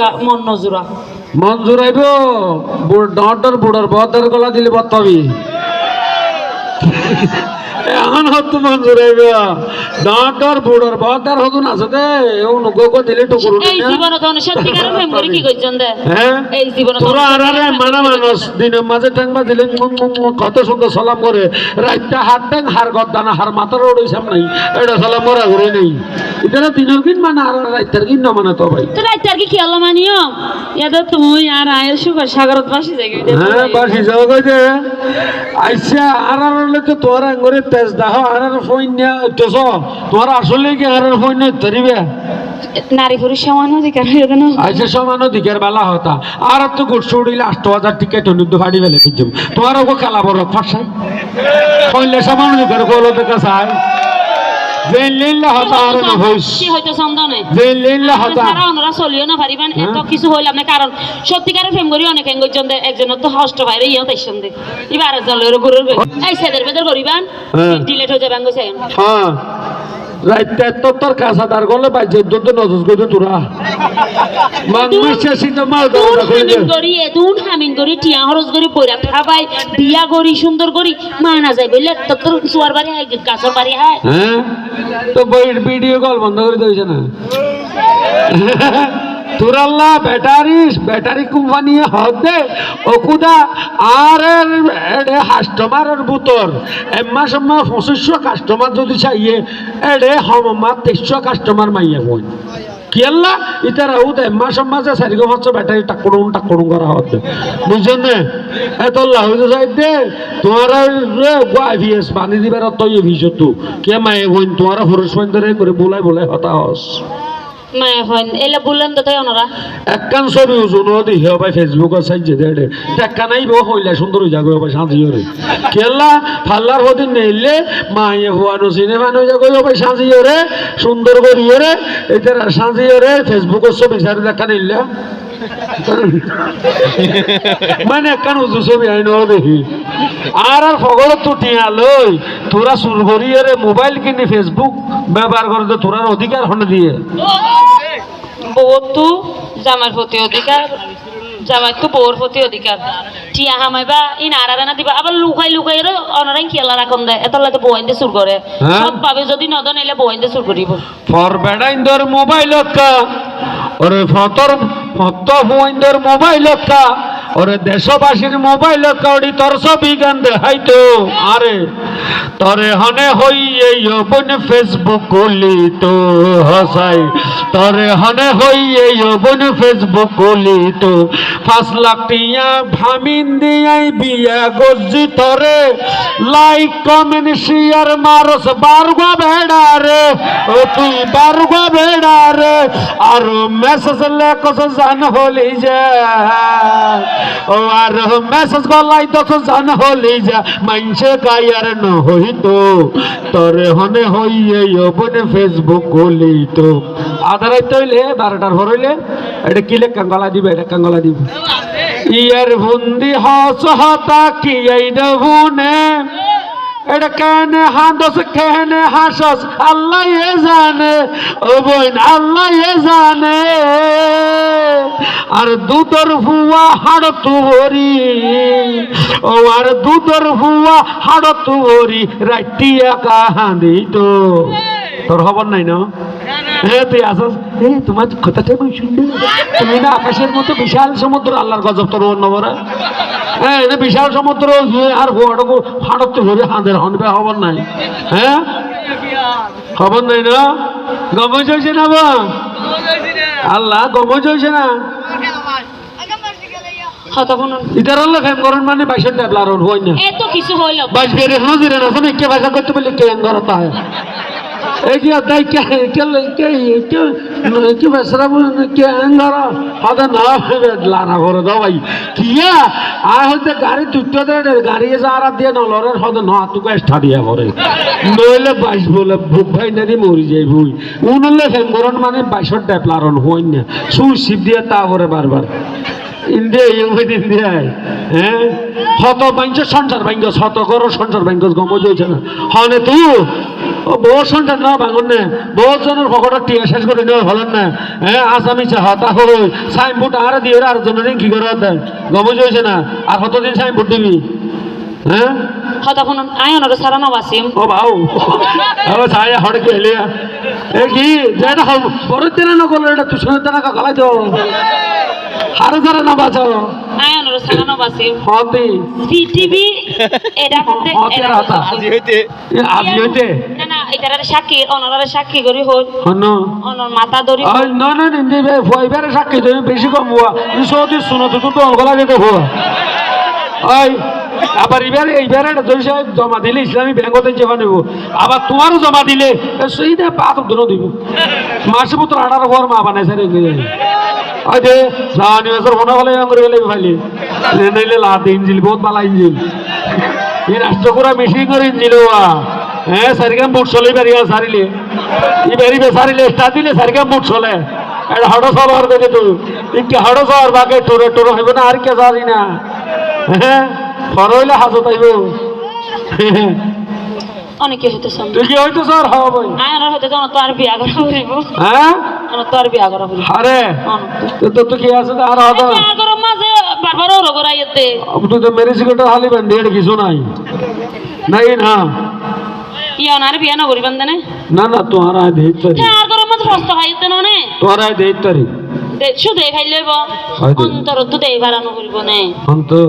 গা মন নজুরা? মন জুড়াইব ডর বুড়ার বদর গলা দিলে বত্তাবি এখন হতো জুড়াইব ডর বুড়ার বদর হতুন আছে দে। ও নগো দিলে টুকুর এই জীবনে তো সত্যিকার করে কি করছেন দে? হ্যাঁ? এই জীবনে তোরা আর আরে মানা মানুষ দিনের মাঝে ট্যাংবা দিলে কত সুন্দর সালাম করে। রাইতে হাত ট্যাং হার গদ্দানা হার মাথার ওড়ই সামনে এটা সালাম মরা ঘুরে নেই। এটা না দিনের কিন মানে আর রাইতের কিন না মানে তো ভাই। তো রাইতে কি খেয়াল মানিও ইয়াদা তুমি আর আয়ের সুগার সাগরত বাসি যাই হ্যাঁ বাসি যাও কইতে। আইসা আর আর তো তোর তেজ দাহ আর আর ফোন তেজ তোমার আসলে কি আর আর ফোন নিয়ে ধরিবে নারী পুরুষ সমান অধিকার হয়ে গেল আইসা সমান অধিকার বেলা হতা। আর তো গুড় উড়িলে আষ্ট হাজার টিকেট অনুদ্ধ ফাড়ি ফেলে পিছম তোমার ওকে খেলা বড় ফাঁসাই কইলে সমান অধিকার কলো দেখা চাই। কারণ সত্যিকারে প্রেম করি অনেক একজন একজনের তো হষ্ট বাইরে ইয়েও তাই সন্ধে এবার জলের গরুর এই সেদের বেদের করিবান হ্যাঁ। ডিলেট হয়ে যাবে আঙ্গুছে হ্যাঁ। রাইতে তো তোর কাছাদার গলে বাইছে দুধ নজর করে তোরা মানুষ শেষি তো মাল দুন দাও হামিন করি দুন হামিন করি টিয়া হরস করি পয়রা খাবাই বিয়া করি সুন্দর করি মা না যাই তো তোর সুয়ার বাড়ি হয় গাছর বাড়ি তো বই- ভিডিও কল বন্ধ করে দিয়েছে না? তুরাল্লা ব্যাটারি ব্যাটারি কোম্পানি হতে ওকুদা আর কাস্টমারের বুতর এম্মা সম্মা পঁচিশশো কাস্টমার যদি চাইয়ে, এডে হমমা তেইশশো কাস্টমার মাইয়া বই কিয়াল্লা ইতার আউত এম্মা সম্মা যে চারি পাঁচশো ব্যাটারি টাকুড়ুন টাকুড়ুন করা হতে বুঝছেন? না এত লাহুতে চাই দে। তোমার আইভিএস পানি দিবার তো ভিজ তো। কে মায়ে বইন? তোমার হরস করে বোলাই বোলাই হতাহস। মায়া হয় এলে বললেন তো তাই ওনারা। একখান ছবি উজুন দি হেও ভাই ফেসবুক সাইজে বো হইলা সুন্দর হই যাগো ভাই সাজি ওরে কেলা ফাল্লার নেইলে মায়ে হুয়ানো সিনেমা নই যাগো ভাই সাজি ওরে সুন্দর করি ওরে এটার সাজি ওরে ফেসবুক ছবি সারি দেখা নিলে মানে একখান উজু ছবি আইন দেখি? আর আর ফগল তুটিয়া লই তোরা ওরে মোবাইল কিনে ফেসবুক ব্যবহার করে তো তোরার অধিকার হনে দিয়ে। বউতো জামার প্রতি অধিকার জামাই তো বউর প্রতি অধিকার টিয়া হামাইবা ই নাড়া না দিবা। আবার লুকাই লুকাই অনারাই খেলা রাখন দেয় এত লাগে বউয়াইন্দে সুর করে? সব ভাবে যদি নদন এলে বউয়াইন্দে সুর করিব ফর বেড়াইন্দর মোবাইল কা। ওরে ফতর হুইন্দর মোবাইল কা ওরে দেশবাসীর মোবাইল কাউডি, তোর ছবি গান দেখাইতো আরে, তরে হনে হই এই বোন ফেসবুক কলি তো, হসাই। তরে হনে হই এই বোন ফেসবুক কলি তো। পাঁচ লাখ টিয়া ভামিন দিয়াই বিয়া গজি তরে। লাইক কমেন্ট শেয়ার মারস, বারগো ভেড়া রে। ও তুই বারগো ভেড়া রে। আর মেসেজ লেখস জান হলি যা। ও আর মেসেজ গলাই তখন জান হলি যা মানছে গায়ার ন হইতো তরে হনে হইয়ে বনে ফেসবুক হলি তো। আধার হইলে, বারোটার হরইলে এটা কি লেখা গলা দিবে, এটা কাঙ্গলা দিবে। ইয়ার বন্দি হস হতা কি এই ডবুনে এটা কেন হাঁদস কেন হাসস? আল্লাহ এ জানে। ও বোন, আল্লাহ এ জানে। আর দুতর ফুয়া হাড় তুহরি ও আর দুতর ফুয়া হাড় তুহরি রাইটি একা হাঁদি তো তোর খবর নাই না? তুই আসস এ তোমার কথাটাই বই শুনবে তুমি না আকাশের মতো বিশাল সমুদ্র আল্লাহর গজব তোর অন্য বড় হ্যাঁ এটা বিশাল সমুদ্র আর তো ধরে হাঁদের হনবে খবর নাই। হ্যাঁ খবর নাই না? গমজ হয়েছে না বা? আল্লাহ গমজ হয়েছে না? ফেম করেন মানে বাইশের ডেবলার হই না। এত কিছু হইল। বাইশ বেড়ে হাজিরে না শোনে কে ভাষা করতে বললে কে ঘরতা হয় কি তাই কে কে কে কে, কি ঘর হদা না, লানা করে দাও ভাই। কিয়া আর হইতে গাড়ি তুইতে গাড়ি যারা দিয়ে নলরের হদা ন, তুকে স্টাডিয়া করে নইলে বাইশ বলে ভুক ভাই না দি মরি যাই ভুই। উনলে ফেম করন মানে বাইশের ডেপলারন হই না। সুই শিব দিয়ে তা করে বারবার। ইন্ডিয়া ইউনিট ইন্ডিয়ায় হ্যাঁ শত বাইঞ্চ সংসার বাইঙ্গ শত করো সংসার বাইঙ্গ গম হয়েছে না। হনে তু? ও বহু সংসার না ভাঙন না। বহু জনের ভকটের টিয়া শেষ করে নেওয়া হলেন না। হ্যাঁ আসামি চা হতা হই সাইনবোর্ড আর দিয়ে আর জনের কি করে গম হয়েছে না। আর কতদিন সাইনবোর্ড দিবি? হ্যাঁ হতা শুনুন আই অনরে সারা নবাসিম ও বাউ। আবার ছায়া হড় গেলে এ কি? যেটা বড় দিন না করলে এটা তুই শুনে টাকা গলাই তো। হারে ধরে না বাঁচাও এটা করতে হতে হতা। আজি হইতে। আজি হইতে। না না এটারে সাক্ষী সাক্ষী করি হন অনর মাথা ধরি আই না না নিন্দে বে ফয়বারে সাক্ষী তুমি বেশি কম হওয়া তুমি সৌদি শুনো তো তো অঙ্গলা যেতে হওয়া আই আবার এবারে এইবারে একটা সাহেব জমা দিলে ইসলামী ব্যাংকতে জমা নেব। আবার তোমারও জমা দিলে সেইটা পাত ধরে দিব। মাসে পুত্র আঠারো ঘর মা বানাই সারি ওই যে জানি বছর হলে করে গেলে ফাইলি। নইলে লাদ ইঞ্জিল, বহুত বালা ইঞ্জিল। এই রাষ্ট্রপুরা মেশিন করে ইঞ্জিল হওয়া সারিকাম বুট চলে দিলে চলে হড়ো সবার বাকে টুরে টুরে হইব না, আর কে সারি না। হ্যাঁ? হরইলে হাজত আইব। অনেকে কি হইতে স্যার হওয়া বিয়া করা হইব। হ্যাঁ? তো আর বিয়া করা কি আছে? আর হতো বিয়া করা মাঝে বারবার ওর গরাইতে বান্ধি এর কিছু নাই। নাই না। ইয়া না বিয়া না না না তোমারা দেই তরি আর গরম মাঝে ফস্ত খাইতে ননে তোমারা দেই তরি শুধু দেখাই লইব অন্তর তো দেই বাড়ানো করিব না। অন্তর।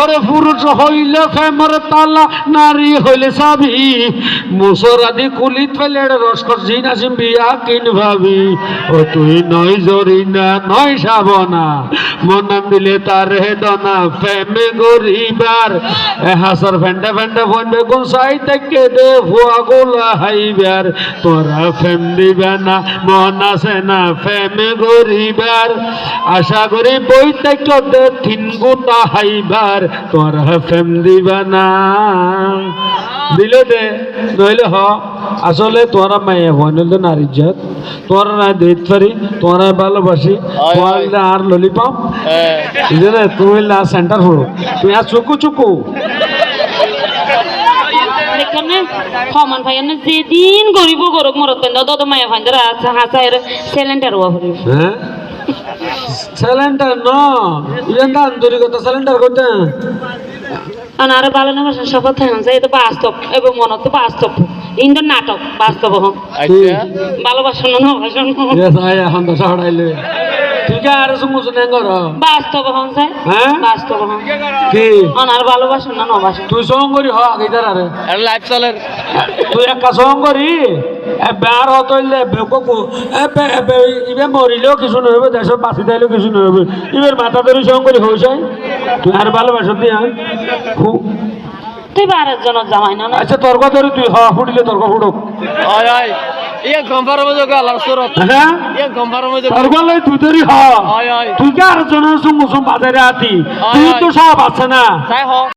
ওরে পুরুষ হইলে ফেমর তালা, নারী হইলে সাবি কুলিত ফেলে রস করছি না বিয়া কিন ভাবি। ও তুই নয় জরি না নয় সাবনা। দিলে তার হেদনা ফেমে গরিবার হাসর ফেন্ডে ফেন্ডে ফোনবে কোন সাই থেকে দে ফুয়া গোলা হাইবার। তোরা ফেম দিবে না, মন না ফেমে গরিবার আশা করি বই থেকে তিন গোটা হাইবার তোরা ফেম দিবে না। দিলে দে নইলে হ। আসলে তোরা মাইয়া হয় নইলে নারীর জাত। তোরা না দিতে পারি তোরা ভালোবাসি। তোরা আর ললিপপ। হ্যাঁ। বুঝলে? তুমি আর সেন্টার হলো। তুই আর চুকু চুকু। সমান ভাই যেদিন গরিব গরক মরত পেন দদ মায়া ভাইন্দর আছে হাসা এর সিলিন্ডার ওয়া ভরি হ্যাঁ? সিলিন্ডার ন ইয়েন্দা আন্তরিকতা সিলিন্ডার করতে। আনার ভালো না ভাষা শপথ যে এটা বাস্তব এবং মন তো বাস্তব। ইন্দর নাটক বাস্তব হন আচ্ছা। ভালোবাসন না ভাষণ এখন তো শহরাইলে ঠিক আছে সুমু শুনে কর। বাস্তব হন স্যার। হ্যাঁ? বাস্তব হন। কি? অনার ভালোবাসন না নবাসন। তুই সঙ্গ করি হ আগে আরে। আর লাইফ চলের তুই একটা সঙ্গ করি? এ বেয়ার হতো ইলে বেককু এ বে বে ইবে মরিলেও কিছু নহবে দেশত বাঁচি দিলেও কিছু নহবে ইবের মাথা ধরে সঙ্গ করি হয়েছে তুই আর ভালোবাসত দিয়া তুই বারের জন জামাই না না? আচ্ছা তর্ক ধরি তুই হ ফুটিলে তর্ক ফুটুক হয় হয়। ইয়ে মধ্যে সুরত হ্যাঁ? ইয়ে মধ্যে তুই ধরি হ। তুই কে আর জনসম মুসম বাজারে আতি তুই তো সব আছে না। তাই হ।